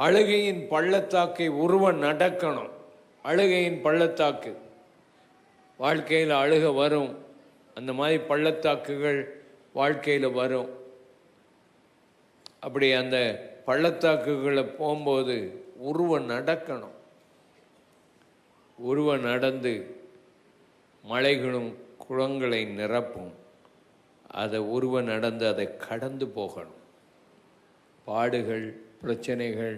அழுகையின் பள்ளத்தாக்கை ஒருவன் நடக்கணும். அழுகையின் பள்ளத்தாக்கு. வாழ்க்கையில் அழுக வரும். அந்த மாதிரி பள்ளத்தாக்குகள் வாழ்க்கையில் வரும். அப்படி அந்த பள்ளத்தாக்குகளை போகும்போது உருவம் நடக்கணும். உருவம் நடந்து மலைகளும் குளங்களை நிரப்பும். அதை உருவ நடந்து அதை கடந்து போகணும். பாடுகள் பிரச்சனைகள்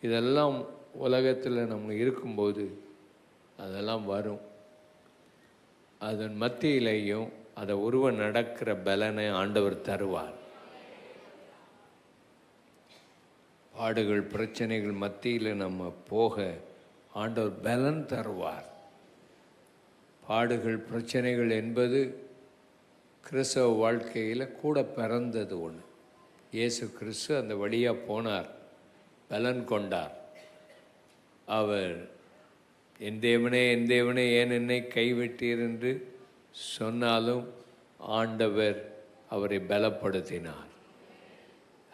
இதெல்லாம் உலகத்தில் நம்ம இருக்கும்போது அதெல்லாம் வரும். அதன் மத்தியிலையும் அதை உருவ நடக்கிற பலனை ஆண்டவர் தருவார். பாடுகள் பிரச்சனைகள் மத்தியில் நம்ம போக ஆண்டவர் பலன் தருவார். பாடுகள் பிரச்சனைகள் என்பது கிறிஸ்தவ வாழ்க்கையில் கூட பிறந்தது ஒன்று இயேசு கிறிஸ்து அந்த வழியாக போனார். பலன் கொண்டார். அவர் என் தேவனே என் தேவனே ஏன் என்னை கைவிட்டீர் என்று சொன்னாலும் ஆண்டவர் அவரை பலப்படுத்தினார்.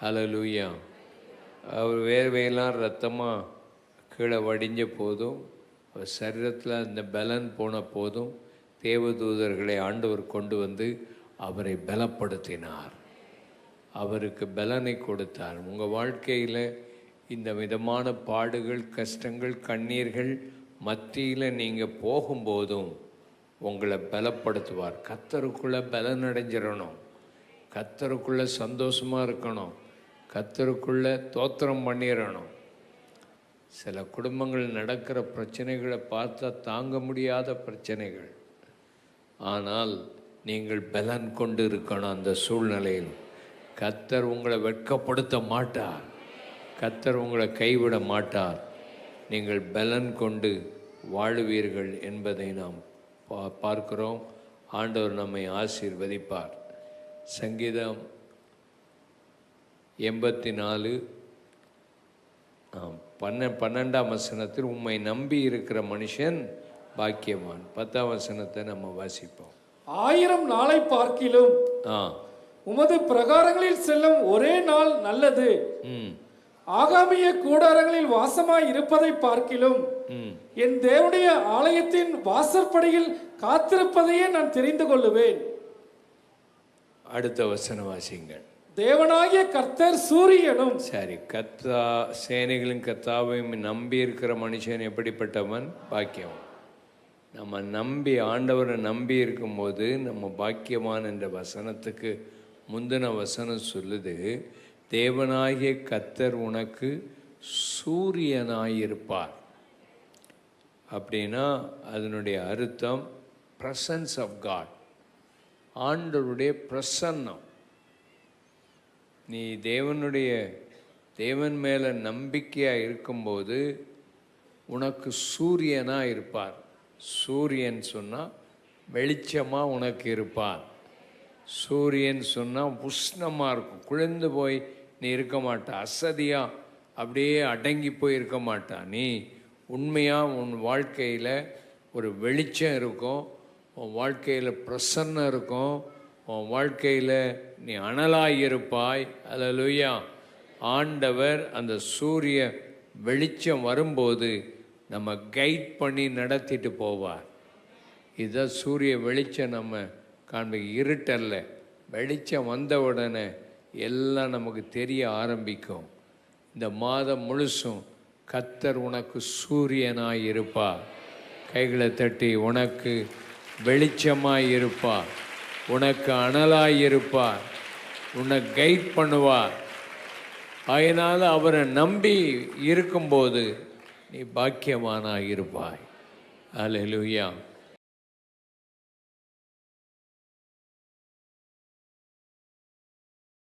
ஹalleluya அவர் வேர்வையெல்லாம் ரத்தமாக கீழே வடிஞ்ச போதும் அவர் சரீரத்தில் அந்த பலன் போன போதும் தேவதூதர்களை ஆண்டவர் கொண்டு வந்து அவரை பலப்படுத்தினார். அவருக்கு பலனை கொடுத்தார். உங்கள் வாழ்க்கையில் இந்த விதமான பாடுகள் கஷ்டங்கள் கண்ணீர்கள் மத்தியில் நீங்கள் போகும்போதும் உங்களை பலப்படுத்துவார். கத்தருக்குள்ளே பலன் அடைஞ்சிடணும் கத்தருக்குள்ளே சந்தோஷமாக இருக்கணும். கத்தருக்குள்ளே தோத்திரம் பண்ணிடணும் சில குடும்பங்கள் நடக்கிற பிரச்சனைகளை பார்த்தா தாங்க முடியாத பிரச்சனைகள். ஆனால் நீங்கள் பலன் கொண்டு இருக்கணும் அந்த சூழ்நிலையில் கத்தர் உங்களை வெட்கப்படுத்த மாட்டார். கத்தர் உங்களை கைவிட மாட்டார். நீங்கள் பலன் கொண்டு வாழுவீர்கள் என்பதை நாம் பா பார்க்கிறோம். ஆண்டவர் நம்மை ஆசீர்வதிப்பார். சங்கீதம் எண்பத்தி நாலு பன்ன பன்னெண்டாம் வசனத்தில் உம்மை நம்பி இருக்கிற மனுஷன் பாக்கியவான். பத்தாம் வசனத்தை நம்ம வாசிப்போம். ஆயிரம் நாளை பார்க்கிலும் ஆ. உமது பிரகாரங்களில் செல்லும் ஒரே நாள் நல்லது. ஆகாமிய கூடாரங்களில் வாசமாய் இருப்பதை பார்க்கிலும் என் தேவனுடைய ஆலயத்தின் வாசற்படியில் காத்திருப்பதையே நான் தெரிந்து கொள்ளுவேன். அடுத்த வசனம் வாசிங்கள் தேவனாகிய கர்த்தர் சூரியனும் சரி கத்தா சேனைகளின் கத்தாவையும் நம்பி இருக்கிற மனுஷன் எப்படிப்பட்டவன்? பாக்கியவான். நம்ம நம்பி ஆண்டவரை நம்பி இருக்கும்போது நம்ம பாக்கியவான் என்ற வசனத்துக்கு முந்தின வசனம் சொல்லுது தேவனாகிய கத்தர் உனக்கு சூரியனாயிருப்பார். அப்படின்னா அதனுடைய அர்த்தம் ப்ரசன்ஸ் ஆஃப் காட் ஆண்டருடைய பிரசன்னம். நீ தேவனுடைய தேவன் மேலே நம்பிக்கையாக இருக்கும்போது உனக்கு சூரியனாக இருப்பார் சூரியன் சொன்னால் வெளிச்சமாக உனக்கு இருப்பார். சூரியன் சொன்னால் உஷ்ணமாக இருக்கும். குளிர்ந்து போய் நீ இருக்க மாட்டா. அசதியாக அப்படியே அடங்கி போய் இருக்க மாட்டா. நீ உண்மையாக உன் வாழ்க்கையில் ஒரு வெளிச்சம் இருக்கும். உன் வாழ்க்கையில் பிரசன்னம் இருக்கும். உன் வாழ்க்கையில் நீ அனலாய் இருப்பாய். அல்லேலூயா ஆண்டவர் அந்த சூரிய வெளிச்சம் வரும்போது நம்ம கைட் பண்ணி நடத்திட்டு போவார். இதுதான் சூரிய வெளிச்சம் நம்ம காண்பி இருட்டல்ல. வெளிச்சம் வந்த உடனே எல்லாம் நமக்கு தெரிய ஆரம்பிக்கும். இந்த மாதம் முழுசும் கத்தர் உனக்கு சூரியனாய் இருப்பா கைகளை தட்டி உனக்கு வெளிச்சமாய் இருப்பா உனக்கு அனலாய் இருப்பா உன்னை கைட் பண்ணுவா அதனால் அவரை நம்பி இருக்கும்போது நீ பாக்கியமானாக இருப்பாய். அல்லேலூயா